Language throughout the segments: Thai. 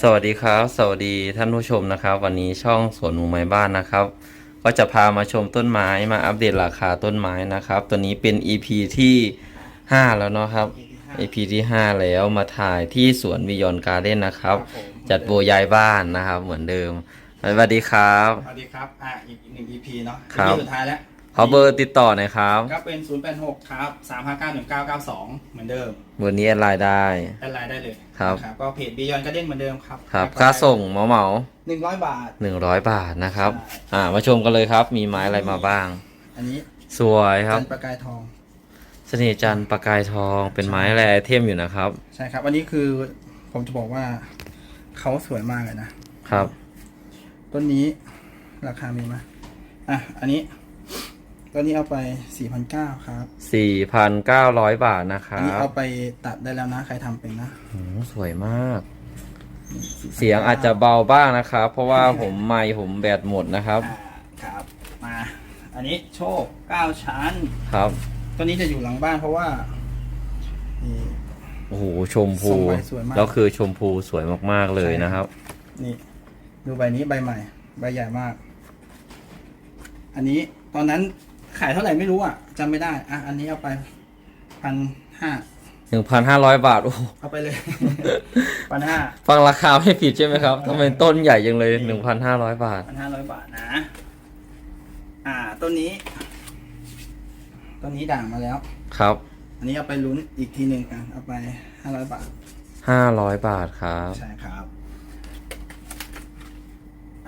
สวัสดีครับ สวัสดีท่านผู้ชมนะครับ วันนี้ช่องสวนหมูไม้บ้านนะครับ ก็จะพามาชมต้นไม้มาอัปเดตราคาต้นไม้นะครับ ตัวนี้เป็น EP ที่ 5 แล้วเนาะครับ EP ที่ 5 แล้วมาถ่ายที่สวนวิยอนการ์เด้นนะครับครับผมจัดโบย้ายบ้านนะครับ เหมือนเดิมสวัสดีครับ สวัสดีครับ อ่าอีกหนึ่ง EP เนาะครับ EP สุดท้ายแล้วขอเบอร์ติดต่อหน่อยครับก็เป็น 086 ครับ 3591992 เหมือนเดิมวันนี้รายได้แอดไลน์ได้เลย ครับนะก็เพจบียอนก็เด้งเหมือนเดิมครับครับค่าส่งเหมาเหมาหนึ่งร้อยบาทหนึ่งร้อยบาทนะครับใช่อ่ามาชมกันเลยครับ มีไม้อะไรมาบ้าง อันนี้สวยครับจันทร์ประกายทอง เสน่ห์จันทร์ประกายทองเป็นไม้แรไอเทมอยู่นะครับ ใช่ครับ อันนี้คือผมจะบอกว่าเขาสวยมากเลยนะครับ ต้นนี้ราคามีไหมอะ อันนี้ ต้นนี้เอาไป4,900ครับ4,900 บาทนะคอัรันนี้บเอาไปตัดได้แล้วนะ ใครทำเป็นนะหืมสวยมาก เสียงอาจจะเบาบ้างนะครับ เพราะว่าผมไมค์ผมแบตหมดนะครับ อ่าครับมา อันนี้โชคเก้าชั้น ครับ ตัวนี้จะอยู่หลังบ้านเพราะว่านี่ โอ้โห ชมพูทรงใบสวยมาก แล้วคือชมพูสวยมากๆเลยนะครับ นี่ ดูใบนี้ใบใหม่ ใบใหญ่มาก อันนี้ตอนนั้น ขายเท่าไหร่ไม่รู้อะจำไม่ได้ อะ อันนี้เอาไปพันห้า1,500บาท โอ้โหเอาไปเลยพันห้าฟังราคาไม่ผิดใช่ไหมครับทำไมต้นใหญ่ยังเลย1,500บาทพันห้าร้อยบาทนะ อ่าต้นนี้ต้นนี้ด่างมาแล้ว ครับ อันนี้เอาไปลุ้นอีกทีหนึ่งอะเอาไปห้าร้อยบาท500บาทครับ ใช่ครับ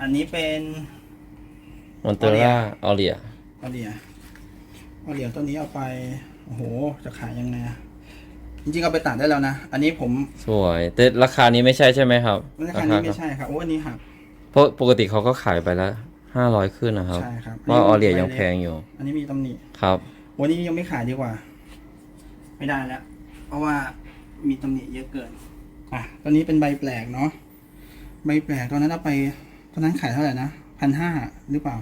อันนี้เป็นมอนเตอร่าออเลียออเลีย ออเลียต้นนี้เอาไป โอ้โห จะขายยังไงอะจริงๆเอาไปตัดได้แล้วนะ อันนี้ผมสวยแต่ราคานี้ไม่ใช่ใช่ไหมครับราคานี้ไม่ใช่ครับ โอ้อันนี้หักเพราะปกติเขาก็ขายไปแล้วห้าร้อยขึ้นนะครับ ใช่ครับว่าออเลียยังใบแพงอยู่ อันนี้มีตำหนิ ครับวันนี้ยังไม่ขายดีกว่า ไม่ได้แล้ว เพราะว่ามีตำหนิเยอะเกิน อะตอนนี้เป็นใบแปลกเนาะ ใบแปลกตอนนั้นเอาไปตอนนั้นขายเท่าไหร่นะพันห้าหรือเปล่า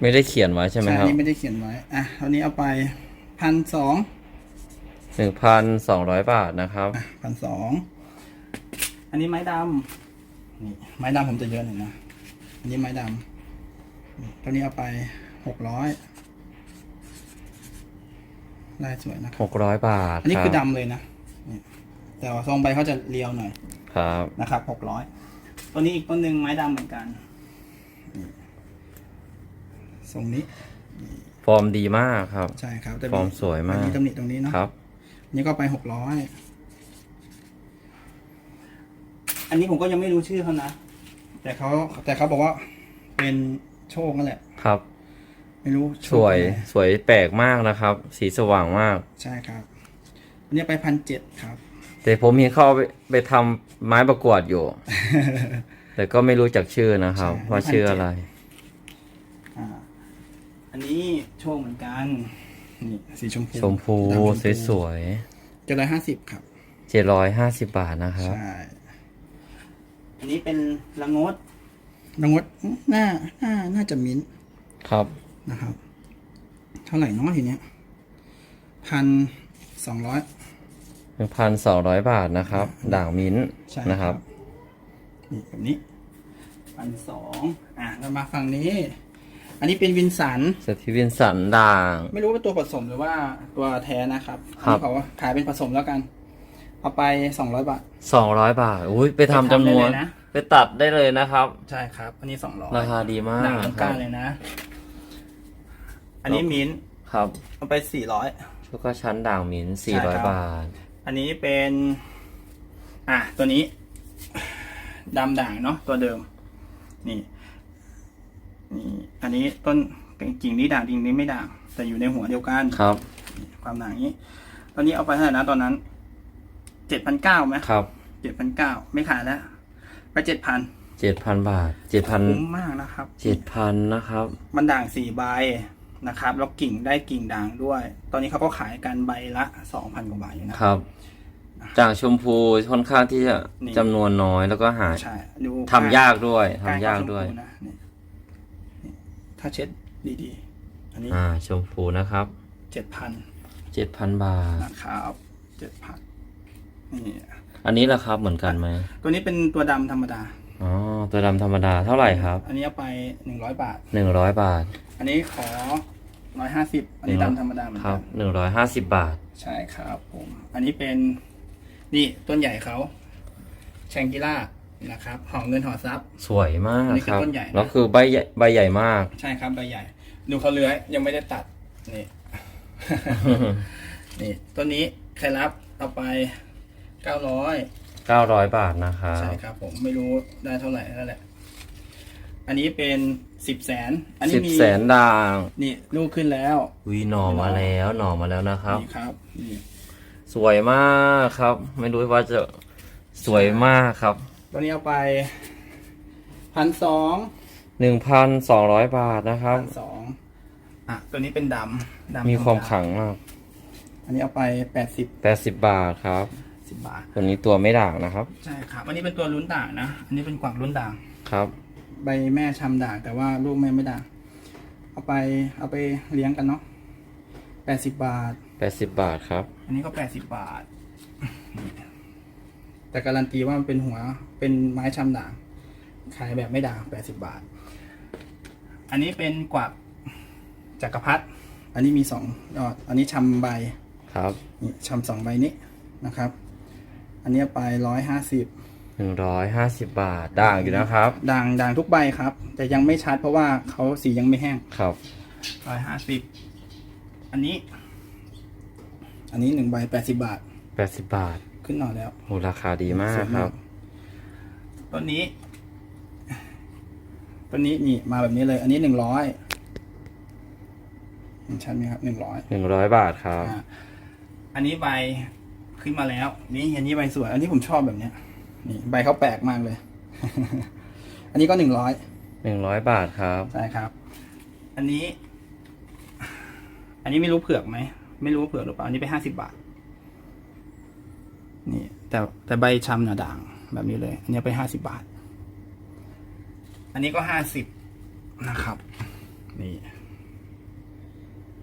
ไม่ได้เขียนไว้ใช่ไหมครับอันนี้ไม่ได้เขียนไว้ อะตอนนี้เอาไปพันสองหนึ่งพันสองร้อยบาทนะครับ พันสองอันนี้ไม้ดำนี่ไม้ดำผมจะเยอะหน่อยนะอันนี้ไม้ดำนี่ตัวนี้เอาไปหกร้อยลายสวยนะครับ หกร้อยบาทอันนี้รับคือดำเลยนะนี่แต่ว่าทรงใบเขาจะเรียวหน่อยครับ นะครับหกร้อยตัวนี้อีกต้นหนึ่งไม้ดำเหมือนกันนี่ ทรงนี้ ฟอร์มดีมากครับ ใช่ครับแต่ฟอร์มสวยมาก มีตำหนิตรงนี้เนาะครับ นี่ก็ไปหกร้อยอันนี้ผมก็ยังไม่รู้ชื่อเขานะ แต่เขาแต่เขาบอกว่าเป็นโชคนั่นแหละ ครับ ไม่รู้โชสควยอะไรสวยแปลกมากนะครับ สีสว่างมาก ใช่ครับ อันนี้ไปพันเจ็ดครับ แต่ผมเห็นเขาเอาไปไปทำไม้ประกวดอยู่ แต่ก็ไม่รู้จักชื่อนะครับ ใช่ ว่าชื่ออะไรอ่าอั นนี้โชคเหมือนกัน นี่สีชมพูชมพูดำชมสวยเจ็ดร้อยห้าสิบครับ ๆเจ็ดร้อยห้าสิบบาทนะครับ ใช่อันนี้เป็นละงดละงดหน้าหน้าน่าจะมิ้นท์ครับ นะครับ เท่าไหร่เน้อทีเนี้ยพันสองร้อย หนึ่งพันสองร้อยบาทนะครับ ด่างมิ้นท์ใช่นะครับ นี่แบบนี้พันสองอะเรามาฝั่งนี้ อันนี้เป็นวินสันสตีวินสันด่าง ไม่รู้ว่าตัวผสมหรือว่าตัวแท้นะครับครับอันนี้เขาว่าขายเป็นผสมแล้วกัน เอาไปสองร้อยบาท สองร้อยบาท อุ้ยไปทำไปทำจำนวนได้เลยนะ ไปตัดได้เลยนะครับ ใช่ครับ อันนี้สองร้อยราคาดีมากหนังทั้งครัก้าบนเลยนะ อันนี้มิ้นท์ครับเอาไปสี่ร้อย แล้วก็ชั้นด่างมิ้นสี่ใช่ร้อยครับบาท อันนี้เป็น อะตัวนี้ดำด่างเนาะตัวเดิม นี่ นี่อันนี้ต้นกิ่งนี้ด่างกิ่งนี้ไม่ด่าง แต่อยู่ในหัวเดียวกันครับ ความด่างนี้ ตอนนี้เอาไปเท่าไหร่นะตอนนั้นเจ็ดพันเก้าไหมครับเจ็ดพันเก้าไม่ขายแล้วไปเจ็ดพันเจ็ดพันบาทเจ็ดพันคุ้มมากนะครับเจ็ดพันนะครับ มันด่างสี่ใบนะครับแล้วกิ่งได้กิ่งด่างด้วย ตอนนี้เขาก็ขายกันใบละสองพันกว่าบาทอยู่นะครับ จากชมพูค่อนข้างที่จะนี่จำนวนน้อยแล้วก็หาใช่ดูทำยากด้วยกล้ทำยากด้วยชมพูนะนี่นี่ ถ้าเช็ดดีๆ อันนี้อ่าชมพูนะครับเจ็ดพันเจ็ดพันบาทนะครับเจ็ดพันนี่อันนี้ราคาเหมือนกันไหมตัวนี้เป็นตัวดำธรรมดาอ๋อตัวดำธรรมดาเท่าไหร่ครับ อันนี้เอาไปหนึ่งร้อยบาทหนึ่งร้อยบาท อันนี้ขอร้อยห้าสิบอันนี้ดำธรรมดาเหมือนครักับนหนึ่งร้อยห้าสิบบาท ใช่ครับผม อันนี้เป็นนี่ต้นใหญ่เขาแชงกิล่า นะครับห่อเงินห่อทรัพย์ สวยมากอันนี้คือครับต้นใหญ่นะ แล้วคือใบใหญ่ใบใหญ่มาก ใช่ครับใบใหญ่ ดูเขาเลื้อยยังไม่ได้ตัดนี่ นี่ต้นนี้ใครรับเอาไปเก้าร้อยเก้าร้อยบาทนะครับ ใช่ครับ ผมไม่รู้ได้เท่าไหร่แล้วแหละ อันนี้เป็นสิบแสนอันนี้สิบมีแสนด่างนี่ลูกขึ้นแล้ววีหน่อมาแล้วหน่อมาแล้วนะครับ นี่ครับนี่ สวยมากครับ ไม่รู้ว่าจะสวยมากครับ ตัวนี้เอาไปพันสองหนึ่งพันสองร้อยบาทนะครับ พันสองอะตัวนี้เป็นดำดำมีความธรรดขลังมากอันนี้เอาไปแปดสิบแปดสิบบาทครับ สิบบาท ตัวนี้ตัวไม่ด่างนะครับ ใช่ครับ อันนี้เป็นตัวลุ้นด่างนะ อันนี้เป็นกวางลุ้นด่าง ครับ ใบแม่ชำด่างแต่ว่าลูกแม่ไม่ด่าง เอาไปเอาไปเลี้ยงกันเนาะแปดสิบบาทแปดสิบบาทครับ อันนี้ก็แปดสิบบาท แต่การันตีว่ามันเป็นหัวเป็นไม้ชำด่าง ขายแบบไม่ด่างแปดสิบบาท อันนี้เป็นกวักจักรพรรดิอันนี้มีสองยอดอันนี้ชำใบครับนี่ชำสองใบนี้นะครับ อันนี้ไปร้อยห้าสิบหนึ่งร้อยห้าสิบบาทด่างอยู่นะครับ ด่างด่างทุกใบครับ แต่ยังไม่ชัดเพราะว่าเขาสียังไม่แห้งครับร้อยห้าสิบอันนี้ อันนี้หนึ่งใบแปดสิบาทแปดสิบบาท ขึ้นหน่อยแล้วโหราคาดีมากสวยครับ ต้นนี้ ต้นนี้นี่มาแบบนี้เลย อันนี้หนึ่งร้อยชัดไหมครับหนึ่งร้อยหนึ่งร้อยบาทครับอ่าอันนี้ใบขึ้นมาแล้ว นี่อันนี้ใบสวย อันนี้ผมชอบแบบเนี้ย นี่ใบเขาแปลกมากเลย อันนี้ก็หนึ่งร้อยหนึ่งร้อยบาทครับใช่ครับ อันนี้ อันนี้ไม่รู้เผือกไหมไม่รู้ว่าเผือกหรือเปล่าอันนี้ไปห้าสิบาท นี่แต่แต่ใบชำหนาด่างแบบนี้เลย อันนี้ไปห้าสิบาท อันนี้ก็ห้าสิบนะครับ นี่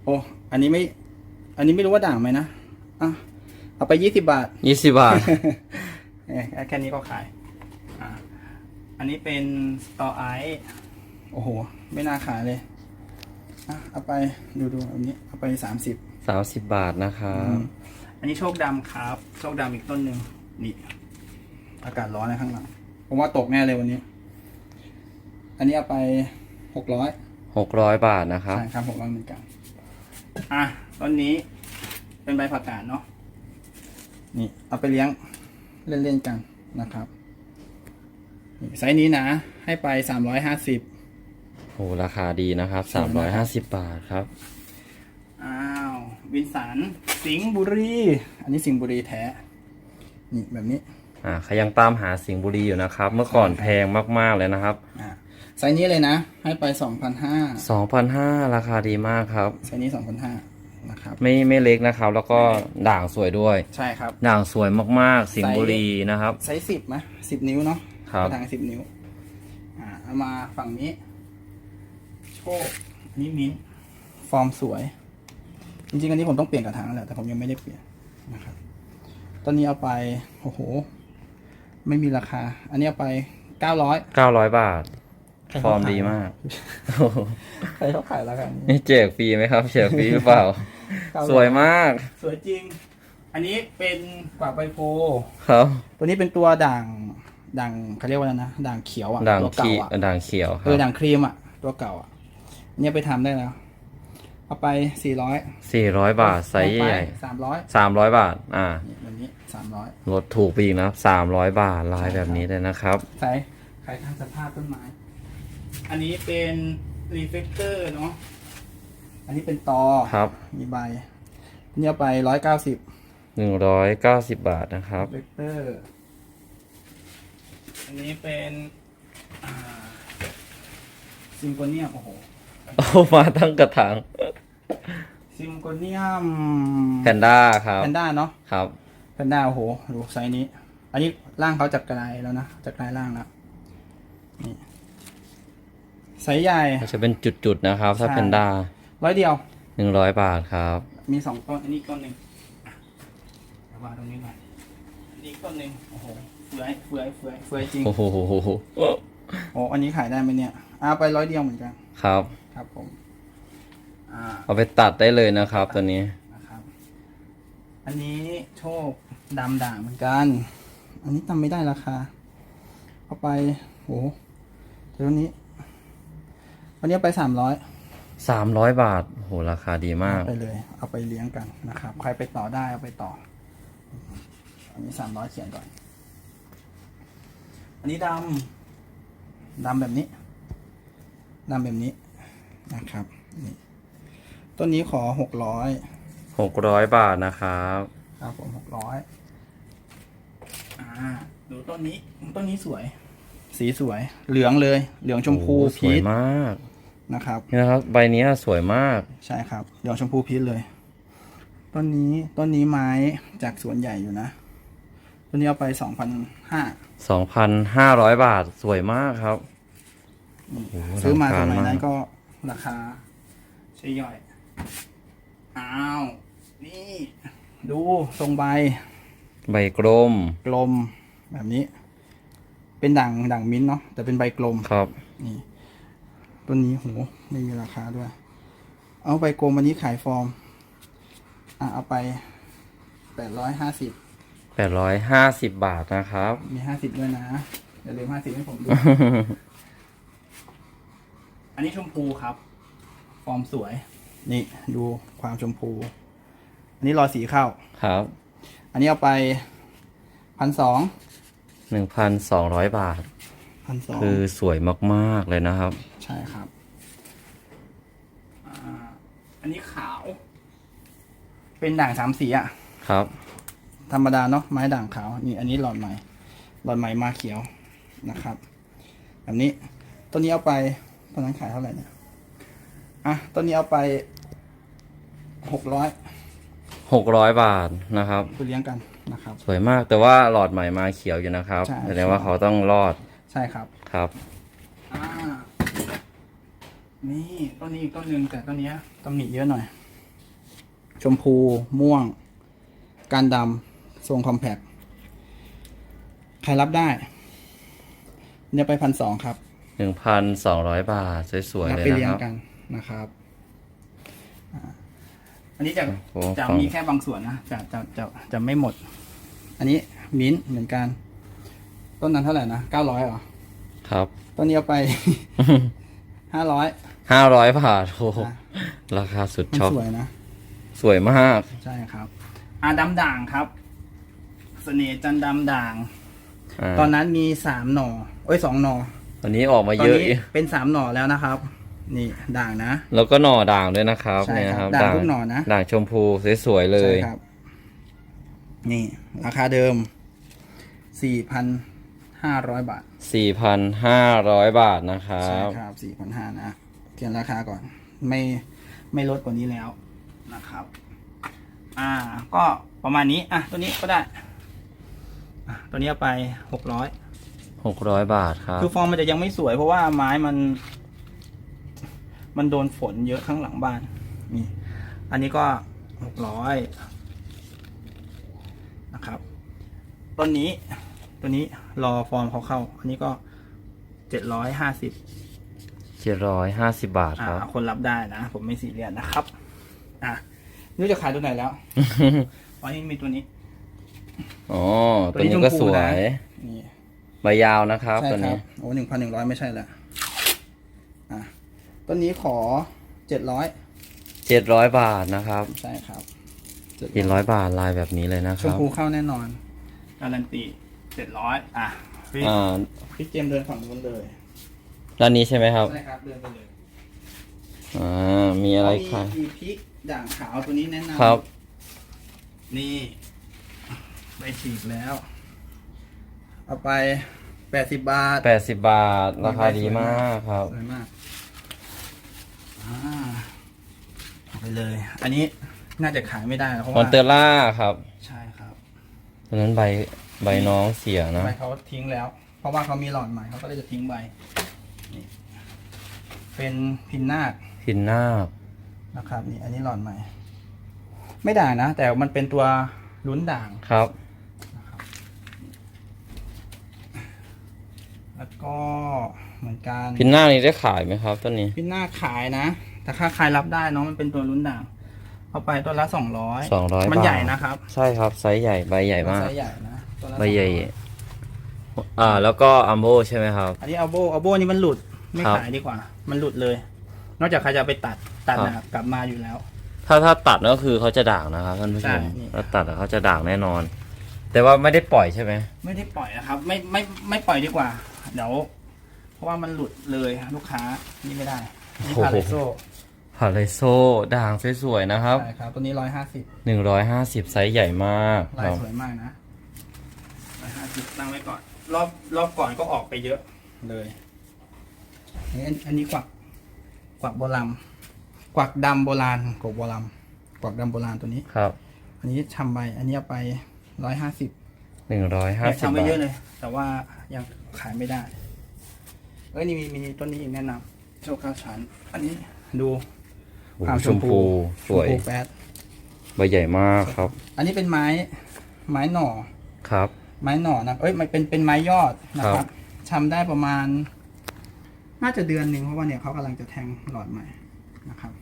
โอ้อันนี้ไม่ อันนี้ไม่รู้ว่าด่างไหมนะอะเอาไปยี่สิบาทยี่สิบบาทเอ้ยแค่นี้ก็ขายอ่าอันนี้เป็นสตอไอโอ้โห ไม่น่าขายเลยอะเอาไปดูดูอันนี้ เอาไปสามสิบสามสิบบาทนะครับ อันนี้โชคดำครับ โชคดำอีกต้นหนึ่งนี่ อากาศร้อนนะข้างหลัง ผมว่าตกแน่เลยวันนี้ อันนี้เอาไปหกร้อยหกร้อยบาทนะครับใช่ครับผมว่าเหมือนกัน อะต้นนี้เป็นใบผักกาดเนาะนี่เอาไปเลี้ยงเล่นๆกันนะครับนี่ไซส์นี้นะ ให้ไปสามร้อยห้าสิบโหราคาดีนะครับสามร้อยห้าสิบบาทครับอ้าว วินสัน สิงห์บุรี อันนี้สิงห์บุรีแท้ นี่แบบนี้ อ่าใครยังตามหาสิงห์บุรีอยู่นะครับ เมื่อก่อนแพงมากๆเลยนะครับ อ่าไซส์นี้เลยนะ ให้ไปสองพันห้าสองพันห้าราคาดีมากครับ ไซส์นี้สองพันห้านะครับ ไม่ไม่เล็กนะครับ แล้วก็ด่างสวยด้วย ใช่ครับ ด่างสวยมากๆ สิงห์บุรีนะครับ ไซส์สิบไหมสิบนิ้วเนาะครับ กระถางสิบนิ้ว อ่าเอามาฝั่งนี้ โชคอันนี้มิ้นท์ฟอร์มสวย จริงๆอันนี้ผมต้องเปลี่ยนกระถางแล้วแหละแต่ผมยังไม่ได้เปลี่ยนนะครับต้นนี้เอาไปโอ้โห ไม่มีราคา อันนี้เอาไปเก้าร้อยเก้าร้อยบาท ฟอร์มดีมากใครเขาขายแล้วกันนี่แจกฟรีไหมครับแจกฟรีหรือเปล่า900สวยมาก สวยจริง อันนี้เป็นกวากใบโพครับ ตัวนี้เป็นตัวด่างด่างเขาเรียกว่าอะไรนะด่างเขียวอะด่างตัวขีเก่าอะด่างเขียวคเอรัอบด่างครีมอะ ตัวเก่าอะอันเนี่ยไปทำได้แล้ว เอาไปสี่ร้อยสี่ร้อยบาทไซส์ใหญ่สามร้อยสามร้อยบาท อ่านี่แบบนี้สามร้อยลดถูกไปอีกนะครับสามร้อยบาทลายแบบนี้เลยนะครับใส่ใครทำสภาพต้นไม้ อันนี้เป็นรีเฟกเตอร์เนาะอันนี้เป็นตอครับมีใบอันนี่เอาไปร้อยเก้าสิบหนึ่งร้อยเก้าสิบบาทนะครับเวกเตอร์ อันนี้เป็นซิมโกเนียมโอ้โห โอ้มาตั้งกระถางซิมโกเนียมแพนด้าครับแพนด้าเนาะครับแพนด้าโอ้โหดูไซส์นี้ อันนี้ร่างเขาจากกลายแล้วนะจากกลายร่างแล้วนี่ไซส์ใหญ่ก็จะเป็นจุดๆนะครับ ถ้าใช่แพนด้าร้อยเดียวหนึ่งร้อยบาทครับ มีสองต้นอันนี้ต้นหนึ่งอะเอาวางตรงนี้หน่อยอีกต้นหนึ่งโอ้โหเฟื่อยเฟื่อยเฟื่อยเฟื่อยจริงโอ้โหโอ้อันนี้ขายได้ไหมเนี่ยเอาไปร้อยเดียวเหมือนกันครับ ครับผมอ่าเอาไปตัดได้เลยนะครับ ตัวนี้นะครับ อันนี้โชคดำด่างเหมือนกัน อันนี้ทำไม่ได้ราคาเอาไปโอ้เดี๋ยวนี้ วันนี้เอาไปสามร้อยสามร้อยบาทโหราคาดีมาก ไปเลย เอาไปเลี้ยงกันนะครับ ใครไปต่อได้เอาไปต่อ อันนี้สามร้อยเขียนก่อน อันนี้ดำดำแบบนี้ดำแบบนี้ นะครับนี่ต้นนี้ขอหกร้อยหกร้อยบาทนะครับครับผมหกร้อยอ่าดูต้นนี้ต้นนี้สวย สีสวย เหลืองเลย เหลืองชมพูโอ้โหสพีวยชมากนะครับ นี่นะครับ ใบเนี้ยสวยมาก ใช่ครับเหลืองชมพูพีชเลยต้นนี้ต้นนี้ไม้จากสวนใหญ่อยู่นะต้นนี้เอาไปสองพันห้าสองพันห้าร้อยบาทสวยมากครับโอ้โหซื้อมาสลังมัยกรนั้นก็ ราคาใช่ย่อย อ้าว นี่ ดูทรงใบ ใบกลม กลมแบบนี้ เป็นด่างด่างมิ้นท์เนาะแต่เป็นใบกลมครับ นี่ต้นนี้โหไม่มีราคาด้วย เอาใบกลมอันนี้ขายฟอร์ม อะเอาไปแปดร้อยห้าสิบแปดร้อยห้าสิบบาทนะครับ มีห้าสิบด้วยนะอย่าลืมห้าสิบให้ผมดู อันนี้ชมพูครับ ฟอร์มสวย นี่ดูความชมพู อันนี้รอสีเข้า ครับอันนี้เอาไปพันสองหนึ่งพันสองร้อยบาท พันสองคือสวยมากๆเลยนะครับ ใช่ครับอ่าอันนี้ขาว เป็นด่างสามสีอะครับ ธรรมดาเนาะไม้ด่างขาวนี่อันนี้หลอดใหม่หลอดใหม่มาเขียวนะครับแบบนี้ต้นนี้เอาไปต อนนั้นขายเท่าไหร่เนี่ยอะต้นนี้เอาไปหกร้อยหกร้อยบาทนะครับไปเลี้ยงกันนะครับ สวยมากแต่ว่าหลอดใหม่มาเขียวอยู่นะครับใช่ แสดงว่าเขาต้องรอดใช่ครับ ครับ อ่า นี่ต้นนี้อีกต้นหนึ่งแต่ต้นเนี้ยตำหนิเยอะหน่อย ชมพูม่วง การดำทรงคอมแพคใครรับได้ เนี่ยไปพันสองครับ หนึ่งพันสองร้อยบาท สวยๆรับเลยไปนะเลี้ยคงรับ กันนะครับอ่าอันนี้จะโอ้จะฟังมีแค่บางส่วนนะจะจะจะจะไม่หมด อันนี้มิ้นท์เหมือนกัน ต้นนั้นเท่าไหร่นะเก้าร้อยเหรอครับ ต้นนี้เอาไป ห้าร้อยห้าร้อยบาทโอ้โหอะราคาสุดมันช็อปสวยนะ สวยมาก ใช่ครับอ่าดำด่างครับ เสน่ห์จันทร์ดำด่างาตอนนั้นมีสามหน่อเอ้ยสองหน่อ ตอนนี้ออกมาตอนเยอะ นี้เป็นสามหน่อแล้วนะครับ นี่ด่างนะ แล้วก็หน่อด่างด้วยนะครับใช่เนี่ยคครัรับบด่างทุกหน่อนะ ด่างชมพูสวยๆเลยใช่ครับ นี่ ราคาเดิมสี่พันห้าร้อยบาทสี่พันห้าร้อยบาทนะครัใช่บ ครับสี่พันห้านะเขียนราคาก่อน ไม่ไม่ลดกว่านี้แล้วนะครับ อ่า ก็ประมาณนี้ อะ ตัวนี้ก็ได้ อะ ตัวนี้เอาไปหกร้อย หกร้อยบาทครับ คือฟอร์มมันจะยังไม่สวยเพราะว่าไม้มัน มันโดนฝนเยอะข้างหลังบ้าน นี่ อันนี้ก็หกร้อยนะครับต้นนี้ตัวนี้รอฟอร์มเขาเข้า อันนี้ก็เจ็ดร้อยห้าสิบเจ็ดร้อยห้าสิบบาทอ่าครับ คนรับได้นะ ผมไม่ซีเรียสนะครับ อะนี่จะขายตัวไหนแล้วอ๋อนี่มีตัวนี้ อ๋อ ตัตัววนี้นี้ก็ชมพูสวนะยนี่ใบ ยาวนะครับใช่ตัวครันี้บโอ้หนึ่งพันหนึ่งร้อยไม่ใช่ละอะต้นนี้ขอเจ็ดร้อยเจ็ดร้อยบาทนะครับใช่ครับเจ็ดร้อยบาทลายแบบนี้เลยนะคชมรับพูเข้าแน่นอน การันตีเจ็ดร้อยอะพี่อ่าพี่เจมส์เดินฝั่งนู้นเลยด้านนี้ใช่ไหมครับใช่ครับเดินไปเลยอ่ามีอะไรมีขายมีพริกด่างขาวตัวนี้แนะนำครับ นี่ไปฉีกแล้ว เอาไป แปดสิบบาทแปดสิบบาท ราคาดีมากครับ สวยมากอ่าเอาไปเลย อันนี้น่าจะขายไม่ได้นะเพราะมอนว่าเตอร่าครับใช่ครับตอนนั้นใบใบน้องเสียนะ ใบเขาทิ้งแล้ว เพราะว่าเขามีหลอดใหม่เขาก็เลยจะทิ้งใบนี่เป็นพินนาคพินนาคนะครับ นี่ อันนี้หลอดใหม่ ไม่ด่างนะ แต่มันเป็นตัวลุ้นด่าง ครับนะครับ แล้ว ก็เหมือนกันพินหน้านี้ได้ขายไหมครับต้นนี้ พินหน้าขายนะ แต่ค่าใครรับได้เนาะมันเป็นตัวลุ้นด่างเอาไปตัวละสองร้อยสองร้อยมันบาทใหญ่นะครับ ใช่ครับไซส์ใหญ่ใบใหญ่มากไซส์ใหญ่นะตัวละใบใหญ่200อ่า แล้วก็อัมโบใช่ไหมครับ อันนี้เอาโบเอาโบนี่มันหลุดไม่ครับขายดีกว่า มันหลุดเลย นอกจากใครจะเอาไปตัดตัดครับนะครับกลับมาอยู่แล้ว ถ้าถ้าตัดก็คือเขาจะด่างนะครับท่านผู้ชมใช่นี่ถ้าตัดอะเขาจะด่างแน่นอน แต่ว่าไม่ได้ปล่อยใช่ไหมไม่ได้ปล่อยนะครับ ไม่ไม่ไม่ปล่อยดีกว่า เดี๋ยวเพราะว่ามันหลุดเลยลูกค้านี่ไม่ได้นี่พาเลโซพาเลโซด่างสวยๆนะครับใช่ครับตัวนี้ร้อยห้าสิบหนึ่งร้อยห้าสิบไซส์ใหญ่มากคลายรับสวยมากนะร้อยห้าสิบตั้งไว้ก่อน รอบรอบก่อนก็ออกไปเยอะเลยอันอันนี้กวักกวักโบราณกวักดำโบราณกวักโบราณกวักดำโบราณตัวนี้ครับ อันนี้ทำใบอันนี้เอาไปร้อยห้าสิบ หนึ่งร้อยห้าสิบทำไปบาเยอะทเลย แต่ว่ายังขายไม่ได้ เอ้ยนี่มีมีต้นนี้อีกแนะนำโชคข้าวฉัน อันนี้ดูโอ้โหขาวชชมมพูพูสวยชมพูแป๊ดใบใหญ่มากครับอันนี้เป็นไม้ไม้หน่อ ครับ ไม้หน่อนะ เอ้ย มันเป็น เป็นไม้ยอดนะคครัรับ บทำได้ประมาณ น่าจะเดือนหนึ่งเพราะว่าเนี่ยเขากำลังจะแทงหลอดใหม่นะครับ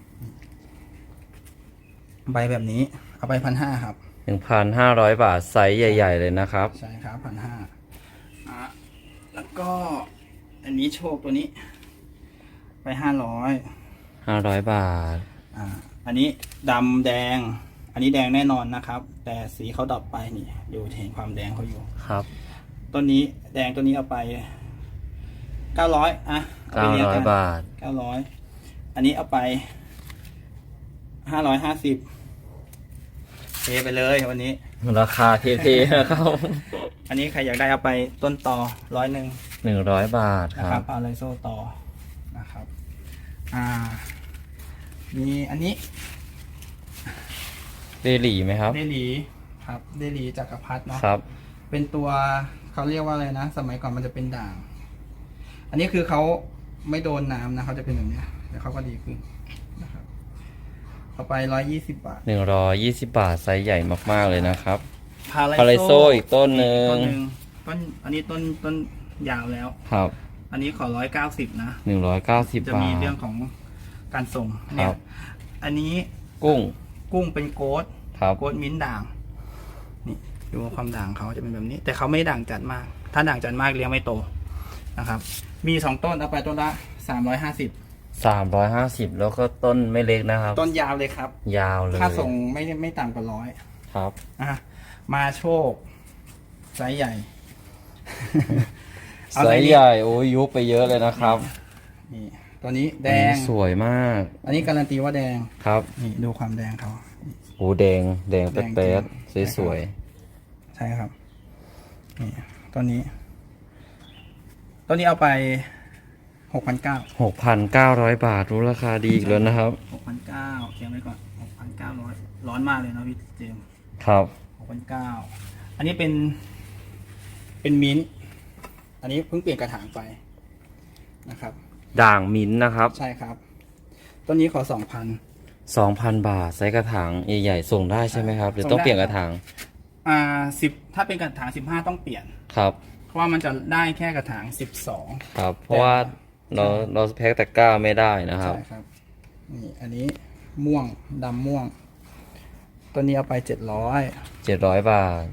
ใบแบบนี้ เอาไปพันห้าครับ หนึ่งพันห้าร้อยบาทไซส์ใหญ่ ๆ เลยนะครับ ใช่ครับพันห้าอะแล้วก็อันนี้โชคตัวนี้ ไปห้าร้อยห้าร้อยบาท อ่า อันนี้ดำแดง อันนี้แดงแน่นอนนะครับ แต่สีเขาดรอปไปนี่ดูเห็นความแดงเขาอยู่ ครับ ต้นนี้แดงตัวนี้เอาไปเก้าร้อยอะเไปเก้าลี้งร้อยกันบาท เก้าร้อยอันนี้เอาไปห้าร้อยห้าสิบ เทไปเลยวันนี้ ราคาเท่ๆนะครับอันนี้ใครอยากได้เอาไปต้นต่อร้อยหนึ่งหนึ่งร้อยบาทนะคครัรับบเอาไลโซต่อนะครับ อ่า มีอันนี้เดหลีไหมครับ เดลีครับเดลีจักรพรรดิเนาะ ครับ เป็นตัวเขาเรียกว่าอะไรนะ สมัยก่อนมันจะเป็นด่าง อันนี้คือเขาไม่โดนน้ำนะเขาจะเป็นแบบเนี้ยแล้วเขาก็ดีขึ้นนะครับ เอาไปร้อยยี่สิบบาทหนึ่งร้อยยี่สิบบาทไซส์ใหญ่มากๆเลยนะครับ พาพาเลโซอีกต้นหนึ่ง ต้นหนึ่งต้นอันนี้ต้นต้นยาวแล้ว ครับอันนี้ขอร้อยเก้าสิบนะ หนึ่งร้อยเก้าสิบจะบามีท เรื่องของการส่งคเนี่รัยบ อันนี้กุ้งกุ้งเป็นโกดครับ โกดมิ้นท์ด่าง นี่ดูความด่างเขาจะเป็นแบบนี้ แต่เขาไม่ด่างจัดมาก ถ้าด่างจัดมากเลี้ยงไม่โตนะครับ มีสองต้นเอาไปต้นละสามร้อยห้าสิบ สามร้อยห้าสิบแล้วก็ต้นไม่เล็กนะครับ ต้นยาวเลยครับ ยาวเลยค่าส่งไม่ไม่ต่ำกว่าร้อยครับอะมาโชคไซส์ใหญ่ เอาไซไซส์ส์นี้ใหญ่โอ้ยยุบไปเยอะเลยนะครับนี่ตัวนี้แดอันง นี้สวยมากอันนี้การันตีว่าแดง ครับนี่ดูความแดงเขา โอ้แดงแดงแดงจริแป๊ดงๆสวยใช่ครับ นี่ตัวนี้ ตัวนี้เอาไป หกพันเก้าๆหกพันเก้าร้อยบาทรู้ราคาดีอีกแล้วนะครับหกพันเก้าเขียนไว้ก่อนหกพันเก้าร้อยร้อนมากเลยนะพี่เจมส์ครับหกพันเก้าอันนี้เป็น เป็นมิ้นท์อันนี้เพิ่งเปลี่ยนกระถางไปนะครับ ด่างมิ้นท์นะครับใช่ครับ ต้นนี้ขอสองพัน สองพันบาทไซส์กระถางใหญ่ๆส่งได้ใช่ไหมครับ หรือต้องส่งได้ เปลี่ยนกระถางอ่าสิบถ้าเป็นกระถางสิบห้าต้องเปลี่ยน ครับเพราะว่ามันจะได้แค่กระถางสิบสอง ครับ เพราะว่า เราเราแพ็คตะกร้าไม่ได้นะครับ ใช่ครับ นี่อันนี้ม่วงดำม่วง ตัวนี้เอาไปเจ็ดร้อยเจ็ดร้อยบาท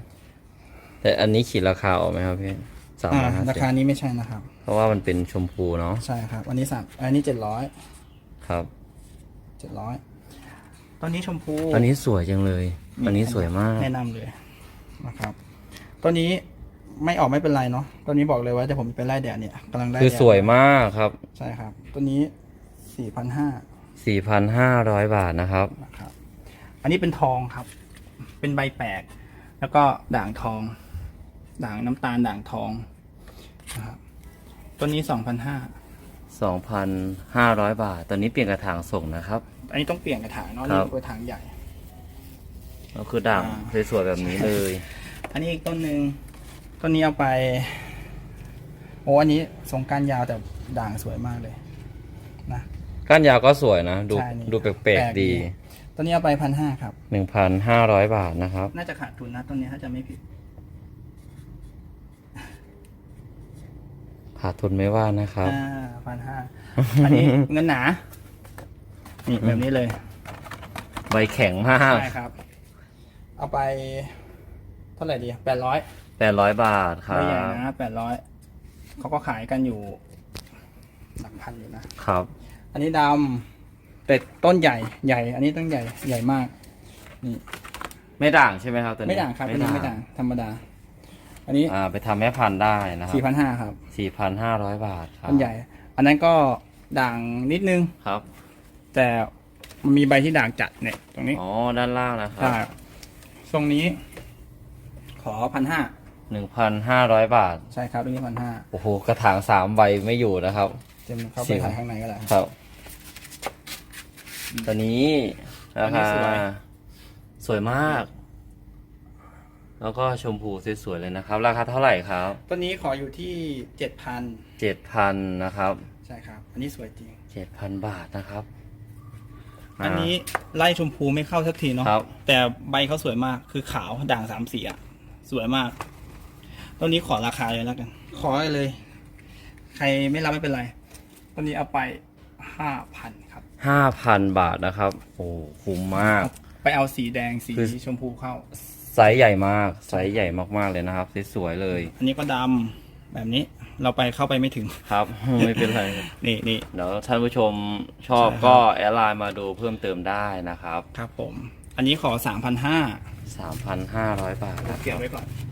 แต่อันนี้ขีดราคาออกไหมครับพี่สามอ่าร้อยห้าราสิบคานี้ไม่ใช่นะครับ เพราะว่ามันเป็นชมพูเนาะใช่ครับ อันนี้สามอันนี้เจ็ดร้อยครับ เจ็ดร้อยตัวนี้ชมพูอันนี้สวยจังเลย อันนี้สวยมาก แนะนำเลยนะครับ ตัวนี้ ไม่ออกไม่เป็นไรเนาะตัวนี้บอกเลยว่าจะผมไปไล่แดดเนี่ยกำลังได้คือแดดสวยมากครับใช่ครับ ตัวนี้สี่พันห้าสี่พันห้าร้อยบาทนะครับ นะครับ อันนี้เป็นทองครับ เป็นใบแปลก แล้วก็ด่างทอง ด่างน้ำตาลด่างทองนะครับตัวนี้สองพันห้าสองพันห้าร้อยบาท ตอนนี้เปลี่ยนกระถางส่งนะครับ อันนี้ต้องเปลี่ยนกระถางเนาะครันี่บกระถางใหญ่ ก็คือด่างอ่า สวยๆแบบนี้เลย อันนี้อีกต้นหนึ่ง ต้นนี้เอาไป โอ้อันนี้ทรงการยาวแต่ด่างสวยมากเลยนะ ก้านยาวก็สวยนะ ดูใช่นี่ดูแปลแปลกกๆดีดี ต้นนี้เอาไปพันห้าครับหนึ่งพันห้าร้อยบาทนะครับ น่าจะขาดทุนนะต้นนี้ถ้าจะไม่ผิดพขาดทุนไม่ว่านะครับ อ่าพันห้าอันนี้ เงินหนา นี่แบบนี้เลยใบแข็งมาก ใช่ครับ เอาไป เท่าไหร่ดีแปดร้อย แปดร้อยบาทครัไม่ใหญ่บ นะแปดร้อยเขาก็ขายกันอยู่หลักพันอยู่นะ ครับ อันนี้ดำเป็ดต้นใหญ่ใหญ่ อันนี้ต้นใหญ่ใหญ่มากนี่ไม่ด่างใช่ไหมครับตัวนี้ไม่ด่างครับอันนี้ไม่ด่างธรรมดา อันนี้อ่า ไปทำแม่พันธุ์ได้นะครัสี่พันห้าครับสี่พันห้าร้อยบาทครับต้นใหญ่ อันนั้นก็ด่างนิดนึง ครับ แต่มันมีใบที่ด่างจัดเนี่ย ตรงนี้อ๋อ ด้านล่างนะครัใช่บ ทรงนี้ ขอพันห้า หนึ่งพันห้าร้อยบาท ใช่ครับตรงนี้พันห้าโอ้โห กระถางสามใบไม่อยู่นะครับ เต็มเข้าสี่ไปถ่ายข้างในก็ได้ครับตัวนี้ราคาอันนี้สวย สวยมาก แล้วก็ชมพูสวยๆเลยนะครับ ราคาเท่าไหร่ครับต้นนี้ขออยู่ที่เจ็ดพันเจ็ดพันนะครับใช่ครับ อันนี้สวยจริง เจ็ดพันบาทนะครับอันนี้ไล่ชมพูไม่เข้าสักทีเนาะครับ แต่ใบเขาสวยมากคือขาวด่างสามสีอะสวยมาก ต้นนี้ขอราคาเลยแล้วกัน ขอเลย ใครไม่รับไม่เป็นไรต้นนี้เอาไปห้าพันครับ ห้าพันบาทนะครับ โอ้คุ้มมาก ไปเอาสีแดงสีคือ ชมพูเข้า ไซส์ใหญ่มาก ไซส์ใหญ่มากๆเลยนะครับสวยๆเลยอันนี้ก็ดำแบบนี้เราไปเข้าไปไม่ถึง ครับ ไม่เป็นไร นี่นี่ เดี๋ยวท่านผู้ชมชอบใช่ครับ ก็แอดไลน์มาดูเพิ่มเติมได้นะครับ ครับผม อันนี้ขอสามพันห้า3,500 บาทนะคเก็บรับไว้ก่อนโอ้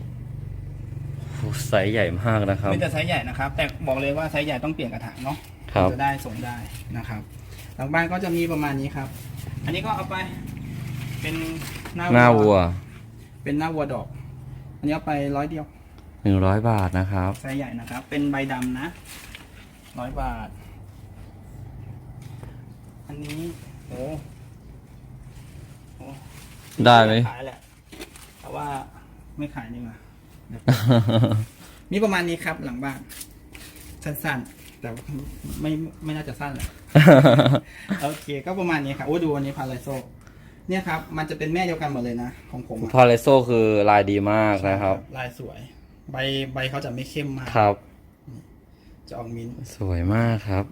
ไซส์ใหญ่มากนะครับไม่แต่ไซส์ใหญ่นะครับ แต่บอกเลยว่าไซส์ใหญ่ต้องเปลี่ยนกระถางเนาะครับจะได้ส่งได้นะครับหลังบ้านก็จะมีประมาณนี้ครับ อันนี้ก็เอาไป เป็นหน้าหน้าวัว เป็นหน้าวัวดอก อันนี้เอาไปร้อยเดียว100บาทนะครับไซส์ใหญ่นะครับ เป็นใบดำนะร้อยบาท อันนี้โอ้โหได้ไหมขายแหละแต่ว่าไม่ขายดีกว่า เดี๋ยวมีประมาณนี้ครับหลังบ้าน สั้นๆ แต่ไม่ไม่น่าจะสั้นแหละ โอเค ก็ประมาณนี้ครับโอ้ดูอันนี้พาราโซ เนี่ยครับ มันจะเป็นแม่เดียวกันหมดเลยนะ ของผมอะพาเลโซคือลายดีมากนะครับ ลายสวย ใบใบเขาจะไม่เข้มมาก ครับ จะออกมิ้นท์สวยมากครับ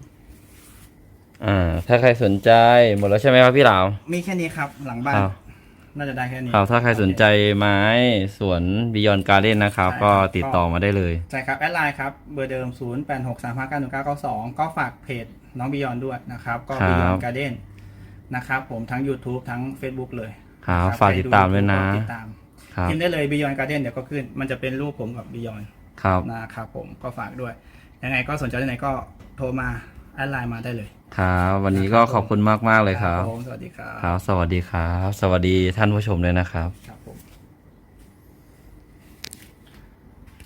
อ่า ถ้าใครสนใจหมดแล้วใช่ไหมครับพี่หลาวมีแค่นี้ครับ หลังบ้านครับ น่าจะได้แค่นี้ครับถ้าใครสนใจไม้สวนบิยอนการ์เด้นนะครับใช่ครับ ก็ติดต่อมาได้เลยใช่ครับ แอดไลน์ครับ เบอร์เดิม 0 8 6 3 5 9 1 9 9 2 ก็ฝากเพจน้องบิยอนด้วยนะครับ ก็ครับบิยอนการ์เด้นนะครับผมทั้ง YouTube ทั้ง Facebook เลยครับนะฝากติดตามด้วยนะติดตามครับพิมพ์ได้เลยบิยอนการ์เด้นเดี๋ยวก็ขึ้น มันจะเป็นรูปผมกับบิยอนครับนะครับผมก็ฝากด้วยยังไงก็สนใจที่ไหนก็โทรมาแอดไลน์มาได้เลย ครับวันนี้ก็ขอบคุณมากมากๆเลยครับผมสวัสดีครับครับ สวัสดีครับ สวัสดีท่านผู้ชมด้วยนะครับครับ